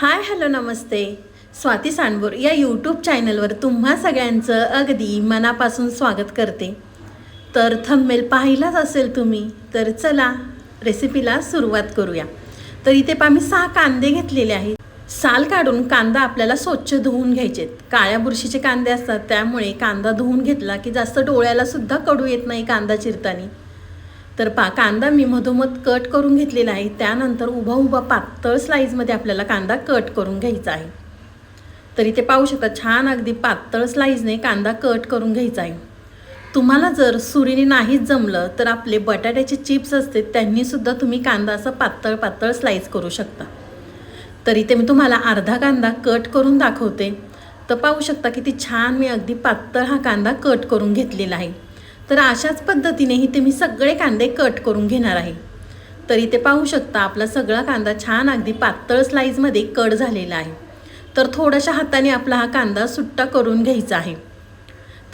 Hi hello नमस्ते. स्वाती सांडबोर या YouTube चॅनलवर तुम्हा सगळ्यांचं अगदी मनापासून स्वागत करते. तर थंबेल पाहिलाच असेल तुम्ही तर चला रेसिपीला सुरुवात करूया. तर इथे पा मी सहा कांदे घेतलेले आहेत. साल काढून कांदा आपल्याला स्वच्छ धुवून घ्यायचे काळ्या बुरशीचे कांदे असतात त्यामुळे कांदा धुवून घेतला की जास्त डोळ्याला सुद्धा कडू येत नाही कांदा चिरताना. तर पा कांदा मी मधोमध कट करून घेतलेला आहे. त्यानंतर उभा उभा पातळ स्लाईजमध्ये आपल्याला कांदा कट करून घ्यायचा आहे. तर इथे पाहू शकता छान अगदी पातळ स्लाईजने कांदा कट करून घ्यायचा आहे. तुम्हाला जर सुरीने नाहीच जमलं तर आपले बटाट्याचे चिप्स असते त्यांनीसुद्धा तुम्ही कांदा असा पातळ पातळ स्लाईस करू शकता. तर इथे मी तुम्हाला अर्धा कांदा कट करून दाखवते. तर पाहू शकता किती छान मी अगदी पातळ हा कांदा कट करून घेतलेला आहे. तर अशाच पद्धतीने इथे मी सगळे कांदे कट करून घेणार आहे. तर इथे पाहू शकता आपला सगळा कांदा छान अगदी पातळ स्लाईजमध्ये कट झालेला आहे. तर थोड्याशा हाताने आपला हा कांदा सुट्टा करून घ्यायचा आहे.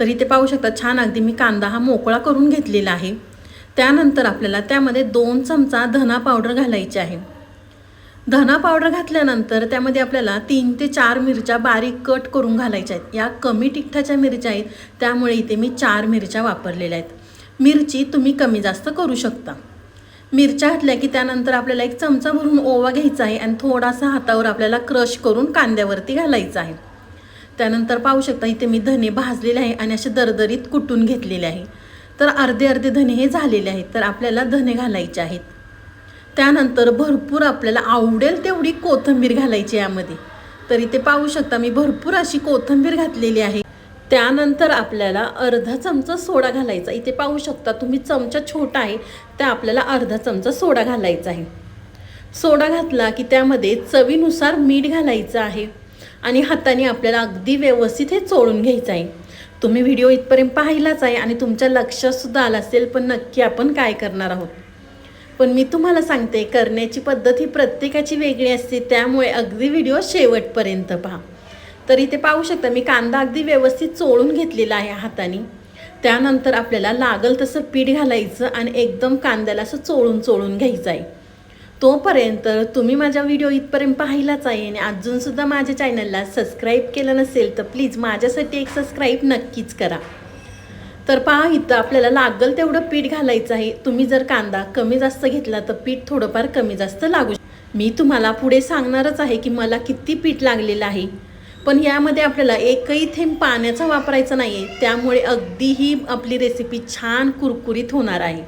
तर इथे पाहू शकता छान अगदी मी कांदा हा मोकळा करून घेतलेला आहे. त्यानंतर आपल्याला त्यामध्ये दोन चमचा धना पावडर घालायची आहे. धना पावडर घातल्यानंतर त्यामध्ये आपल्याला तीन ते चार मिरच्या बारीक कट करून घालायच्या आहेत. या कमी तिखटाच्या मिरच्या आहेत. त्यामुळे इथे मी चार मिरच्या वापरलेल्या आहेत. मिरची तुम्ही कमी जास्त करू शकता. मिरच्या घातल्या की त्यानंतर आपल्याला एक चमचा भरून ओवा घ्यायचा आहे आणि थोडासा हातावर आपल्याला क्रश करून कांद्यावरती घालायचा आहे. त्यानंतर पाहू शकता इथे मी धने भाजलेले आहे आणि असे दरदरीत कुटून घेतलेले आहे. तर अर्धे अर्धे धने हे झालेले आहेत. तर आपल्याला धने घालायचे आहेत. त्यानंतर भरपूर आपल्याला आवडेल तेवढी कोथिंबीर घालायची यामध्ये. तरी ते पाहू शकता मी भरपूर अशी कोथिंबीर घातलेली आहे. त्यानंतर आपल्याला अर्धा चमचा सोडा घालायचा इथे पाहू शकता तुम्ही चमचा छोटा आहे त्या आपल्याला अर्धा चमचा सोडा घालायचा आहे. सोडा घातला की त्यामध्ये चवीनुसार मीठ घालायचं आहे आणि हाताने आपल्याला अगदी व्यवस्थित हे चोळून घ्यायचं आहे. तुम्ही व्हिडिओ इथपर्यंत पाहिलाच आहे आणि तुमच्या लक्षातसुद्धा आलं असेल पण नक्की आपण काय करणार आहोत? पण मी तुम्हाला सांगते करण्याची पद्धत ही प्रत्येकाची वेगळी असते त्यामुळे अगदी व्हिडिओ शेवटपर्यंत पहा. तर इथे पाहू शकता मी कांदा अगदी व्यवस्थित चोळून घेतलेला आहे हाताने. त्यानंतर आपल्याला लागल तसं पीठ घालायचं आणि एकदम कांद्याला असं चोळून चोळून घ्यायचं आहे. तोपर्यंत तुम्ही माझा व्हिडिओ इथपर्यंत पाहिलाच आहे आणि अजूनसुद्धा माझ्या चॅनलला सबस्क्राईब केलं नसेल तर प्लीज माझ्यासाठी एक सबस्क्राईब नक्कीच करा. तर पहा इथं आपल्याला लागल तेवढं पीठ घालायचं आहे. तुम्ही जर कांदा कमी जास्त घेतला तर पीठ थोडंफार कमी जास्त लागू मी तुम्हाला पुढे सांगणारच आहे की मला किती पीठ लागलेलं आहे. पण यामध्ये आपल्याला एकही थेंब पाण्याचा वापरायचा नाही आहे त्यामुळे अगदीही आपली रेसिपी छान कुरकुरीत होणार आहे.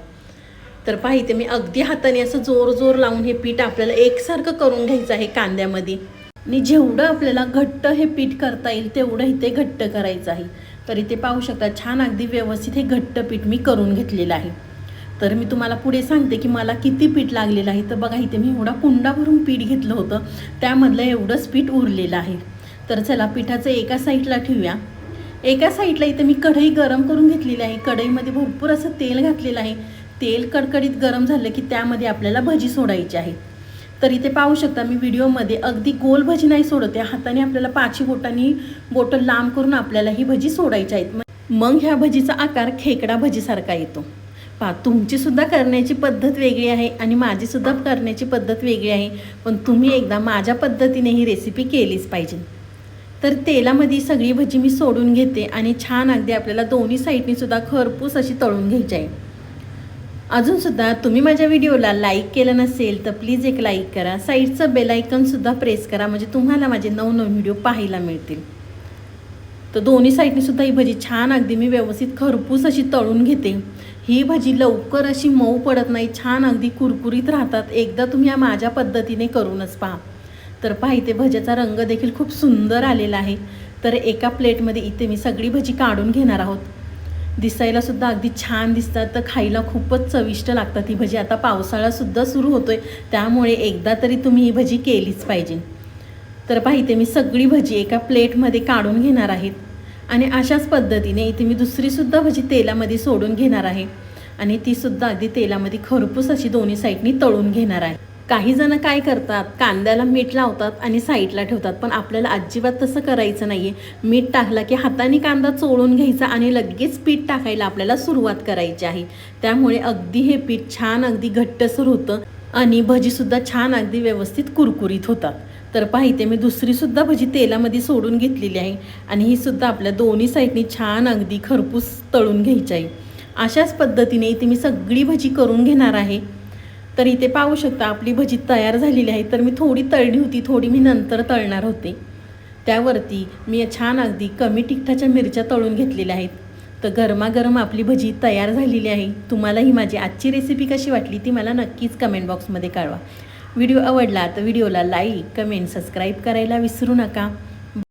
तर पहा इथे मी अगदी हाताने असं जोर जोर लावून हे पीठ आपल्याला एकसारखं करून घ्यायचं आहे कांद्यामध्ये. आणि जेवढं आपल्याला घट्ट हे पीठ करता येईल तेवढं इथे घट्ट करायचं आहे. तर इथे पाहू शकता छान अगदी व्यवस्थित हे घट्ट पीठ मी करून घेतलेलं आहे. तर मी तुम्हाला पुढे सांगते की मला किती पीठ लागलेलं आहे. तर बघा इथे मी एवढा कुंडा भरून पीठ घेतलं होतं त्यामधलं एवढंच पीठ उरलेलं आहे. तर चला पिठाचं एका साईडला ठेवूया. एका साईडला इथे मी कढई गरम करून घेतलेली आहे. कढईमध्ये भरपूर असं तेल घातलेलं आहे. तेल कडकडीत गरम झालं की त्यामध्ये आपल्याला भजी सोडायची आहे. तर इथे पाहू शकता मी व्हिडिओमध्ये. अगदी गोल भजी नाही सोडते हाताने आपल्याला पाची बोटांनी बोटं लांब करून आपल्याला ही भजी सोडायची आहेत. मग ह्या भजीचा आकार खेकडा भजीसारखा येतो. पा तुमचीसुद्धा करण्याची पद्धत वेगळी आहे आणि माझीसुद्धा करण्याची पद्धत वेगळी आहे. पण तुम्ही एकदा माझ्या पद्धतीने ही रेसिपी केलीच पाहिजे. तर तेलामध्ये सगळी भजी मी सोडून घेते आणि छान अगदी आपल्याला दोन्ही साईडनीसुद्धा खरपूस अशी तळून घ्यायची आहे. अजूनसुद्धा तुम्ही माझ्या व्हिडिओला लाईक केलं नसेल तर प्लीज एक लाईक करा. साईडचं बेलायकनसुद्धा प्रेस करा म्हणजे तुम्हाला माझे नवनवीन व्हिडिओ पाहायला मिळतील. तर दोन्ही साईडनेसुद्धा ही भजी छान अगदी मी व्यवस्थित खरपूस अशी तळून घेते. ही भजी लवकर अशी मऊ पडत नाही छान अगदी कुरकुरीत राहतात. एकदा तुम्ही या माझ्या पद्धतीने करूनच पहा. तर पहा इथे भज्याचा रंग देखील खूप सुंदर आलेला आहे. तर एका प्लेटमध्ये इथे मी सगळी भजी काढून घेणार आहोत. दिसायला सुद्धा अगदी छान दिसतात. तर खायला खूपच चविष्ट लागतात ही भजी. आता पावसाळासुद्धा सुरू होतोय. त्यामुळे एकदा तरी तुम्ही ही भजी केलीच पाहिजे. तर पाहिजे मी सगळी भजी एका प्लेटमध्ये काढून घेणार आहेत आणि अशाच पद्धतीने इथे मी दुसरीसुद्धा भजी तेलामध्ये सोडून घेणार आहे. आणि तीसुद्धा अगदी तेलामध्ये खरपूस अशी दोन्ही साईडनी तळून घेणार आहे. काही जण काय करतात कांद्याला मीठ लावतात आणि साईडला ठेवतात पण आपल्याला अजिबात तसं करायचं नाही आहे मीठ टाकला की हाताने कांदा चोळून घ्यायचा आणि लगेच पीठ टाकायला आपल्याला सुरुवात करायची आहे. त्यामुळे अगदी हे पीठ छान अगदी घट्टसर होतं आणि भजीसुद्धा छान अगदी व्यवस्थित कुरकुरीत होतात. तर पाहिते मी दुसरीसुद्धा भजी तेलामध्ये सोडून घेतलेली आहे आणि ही सुद्धा आपल्या दोन्ही साईडनी छान अगदी खरपूस तळून घ्यायची आहे. अशाच पद्धतीने इथे मी सगळी भजी करून घेणार आहे. तर इथे पाहू शकता आपली भजी तयार झालेली आहे. तर मी थोडी तळली होती थोडी मी नंतर तळणार होते. त्यावरती मी छान अगदी कमी तिखटाच्या मिरच्या तळून घेतलेल्या आहेत. तर गरमागरम आपली भजी तयार झालेली आहे. तुम्हाला ही माझी आजची रेसिपी कशी वाटली ती मला नक्कीच कमेंट बॉक्समध्ये कळवा. व्हिडिओ आवडला तर व्हिडिओला लाईक कमेंट सबस्क्राईब करायला विसरू नका.